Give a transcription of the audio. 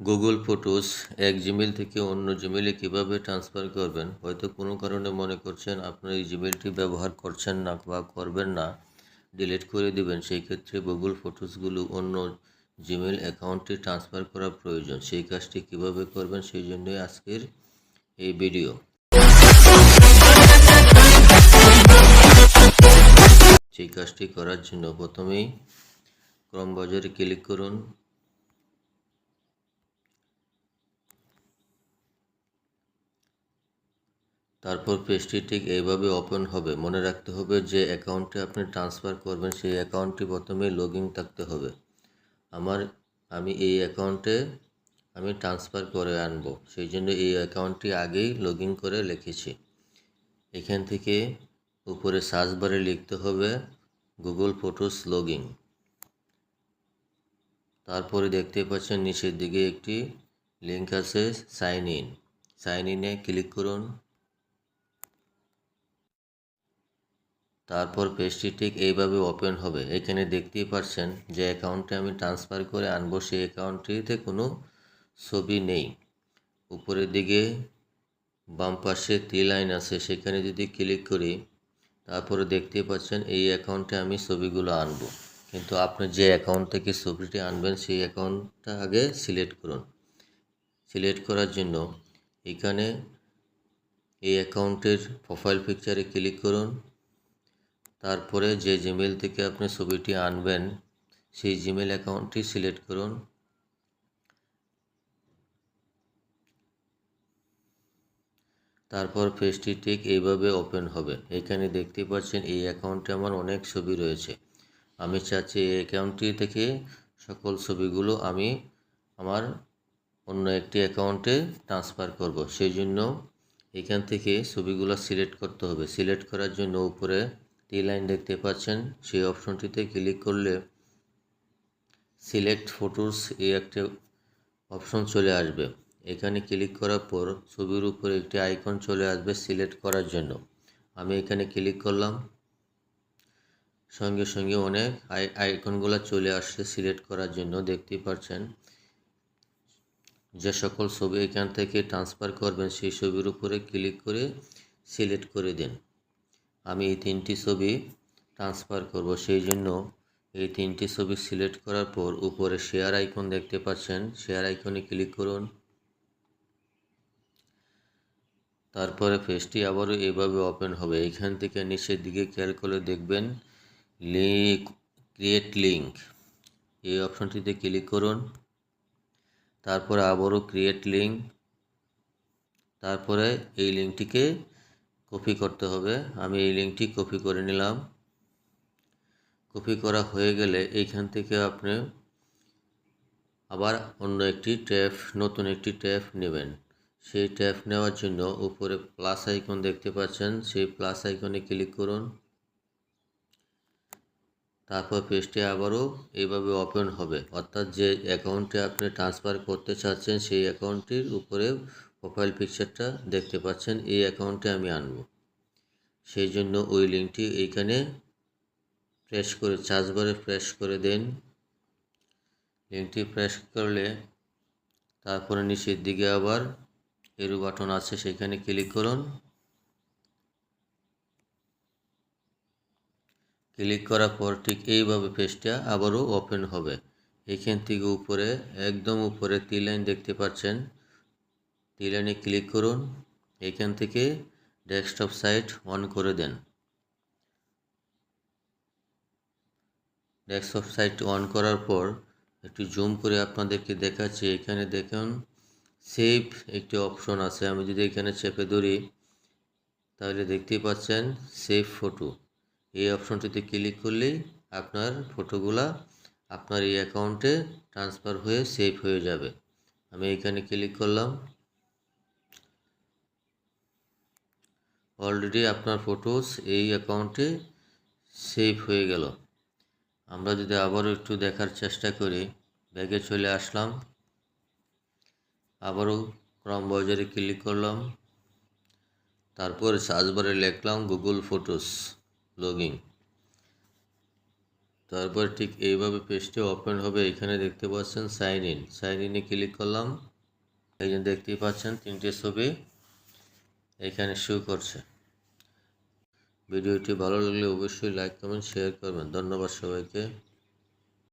Google photos এক Gmail থেকে অন্য জিমেলে কীভাবে ট্রান্সফার করবেন? হয়তো কোনো কারণে মনে করছেন আপনার এই জিমেলটি ব্যবহার করছেন না বা করবেন না ডিলিট করে দিবেন। সেই ক্ষেত্রে গুগল ফটোসগুলো অন্য জিমেল অ্যাকাউন্টে ট্রান্সফার করা প্রয়োজন। সেই কাজটি কীভাবে করবেন সেই জন্যই আজকের এই ভিডিও সেই কাজটি করার জন্য প্রথমেই ক্রম বাজারে ক্লিক করুন। তারপর পেজটি ঠিক এইভাবে ওপেন হবে। মনে রাখতে হবে যে অ্যাকাউন্টে আপনি ট্রান্সফার করবেন, সেই অ্যাকাউন্টটি প্রথমে লগ থাকতে হবে। আমার, আমি এই অ্যাকাউন্টে, আমি ট্রান্সফার করে আনব। সেই জন্য এই অ্যাকাউন্টটি আগেই লগ করে লিখেছি এখান থেকে উপরে সার্চ বারে লিখতে হবে গুগল ফটোস লগ ইন তারপরে দেখতে পাচ্ছেন নিচের দিকে একটি লিঙ্ক আছে সাইন ইন। সাইন ইনে ক্লিক করুন। তারপর পেজটি ঠিক এইভাবে ওপেন হবে। এখানে দেখতেই পাচ্ছেন যে অ্যাকাউন্টে আমি ট্রান্সফার করে আনব, সেই অ্যাকাউন্টটিতে কোনো ছবি নেই। উপরের দিকে বাম পাশে ত্রি লাইন আছে, সেখানে যদি ক্লিক করি, তারপরে দেখতেই পাচ্ছেন এই অ্যাকাউন্টে আমি ছবিগুলো আনব। কিন্তু আপনি যে অ্যাকাউন্ট থেকে ছবিটি আনবেন, সেই অ্যাকাউন্টটা আগে সিলেক্ট করুন। সিলেক্ট করার জন্য এখানে এই অ্যাকাউন্টের প্রোফাইল পিকচারে ক্লিক করুন। তারপরে যে জিমেল থেকে আপনি ছবিটি আনবেন, সেই জিমেল অ্যাকাউন্টটি সিলেক্ট করুন। তারপর পেজটি ঠিক এইভাবে ওপেন হবে। এখানে দেখতে পাচ্ছেন এই অ্যাকাউন্টে আমার অনেক ছবি রয়েছে। আমি চাচ্ছি এই অ্যাকাউন্টটি থেকে সকল ছবিগুলো আমি আমার অন্য একটি অ্যাকাউন্টে ট্রান্সফার করব। সেই জন্য এখান থেকে ছবিগুলো সিলেক্ট করতে হবে। সিলেক্ট করার জন্য উপরে টি লাইন দেখতে পাচ্ছেন। সেই অপশনটিতে ক্লিক করলে সিলেক্ট ফটোস এই একটা অপশন চলে আসবে। এখানে ক্লিক করার পর ছবির উপরে একটি আইকন চলে আসবে সিলেক্ট করার জন্য। আমি এখানে ক্লিক করলাম। সঙ্গে সঙ্গে অনেক আই, আইকনগুলো চলে আসছে সিলেক্ট করার জন্য। দেখতে পাচ্ছেন, যে সকল ছবি এখান থেকে ট্রান্সফার করবেন, সেই ছবির উপরে ক্লিক করে সিলেক্ট করে দিন। আমি এই তিনটি ছবি ট্রান্সফার করব। সেই জন্য এই তিনটি ছবি সিলেক্ট করার পর উপরে শেয়ার আইকন দেখতে পাচ্ছেন। শেয়ার আইকনে ক্লিক করুন। তারপরে পেজটি আবারও এভাবে ওপেন হবে। এখান থেকে নিচের দিকে খেয়াল করে দেখবেন লিঙ্ক ক্রিয়েট লিঙ্ক এই অপশনটিতে ক্লিক করুন। তারপরে আবারও ক্রিয়েট লিঙ্ক তারপরে এই লিঙ্কটিকে কপি করতে হবে। আমি এই লিঙ্কটি কপি করে নিলাম। কপি করা হয়ে গেলে এইখান থেকে আপনি আবার অন্য একটি ট্যাপ নতুন একটি ট্যাপ নেবেন। সেই ট্যাপ নেওয়ার জন্য উপরে প্লাস আইকন দেখতে পাচ্ছেন। সেই প্লাস আইকনে ক্লিক করুন। তারপর পেজটি আবারও এইভাবে ওপেন হবে। অর্থাৎ যে অ্যাকাউন্টে আপনি ট্রান্সফার করতে চাচ্ছেন, সেই অ্যাকাউন্টটির উপরে প্রোফাইল পিকচারটা দেখতে পাচ্ছেন, এই অ্যাকাউন্টে আমি আনব। সেই জন্য ওই লিঙ্কটি এইখানে প্রেস করে চার্জবারে প্রেস করে দেন। লিঙ্কটি প্রেস করলে তারপরে নিচের দিকে আবার এরু বাটন আছে, সেখানে ক্লিক করুন। ক্লিক করার পর ঠিক এইভাবে পেজটা আবারও ওপেন হবে। এখান থেকে উপরে, একদম উপরে তি লাইন দেখতে পাচ্ছেন। তি লাইনে ক্লিক করুন। এখান থেকে ডেস্কটপ সাইট অন করে দেন। ডেস্কটপ সাইট অন করার পর একটু জুম করে আপনাদেরকে দেখাচ্ছি। এখানে দেখুন, সেভ একটি অপশন আছে। আমি যদি এখানে চেপে ধরি, তাহলে দেখতেই পাচ্ছেন সেভ ফটো। এই অপশনটিতে ক্লিক করলেই আপনার ফটোগুলা আপনার এই অ্যাকাউন্টে ট্রান্সফার হয়ে সেভ হয়ে যাবে। আমি এখানে ক্লিক করলাম। অলরেডি আপনার ফটোস এই অ্যাকাউন্টে সেভ হয়ে গেল। আমরা যদি আবারও একটু দেখার চেষ্টা করি, ব্যাগে চলে আসলাম। আবারও ক্রম বাজারে ক্লিক করলাম। তারপর সার্চ বারে লিখলাম গুগল ফটোস লগিং তারপর ঠিক এইভাবে পেজটি ওপেন হবে, এখানে দেখতে পাচ্ছেন সাইন ইন সাইন ইনে ক্লিক করলাম। এই দেখতেই পাচ্ছেন তিনটে ছবি। এখানে শু করছে। ভিডিওটি ভালো লাগলে অবশ্যই লাইক কমেন্ট শেয়ার করবেন। ধন্যবাদ সবাইকে।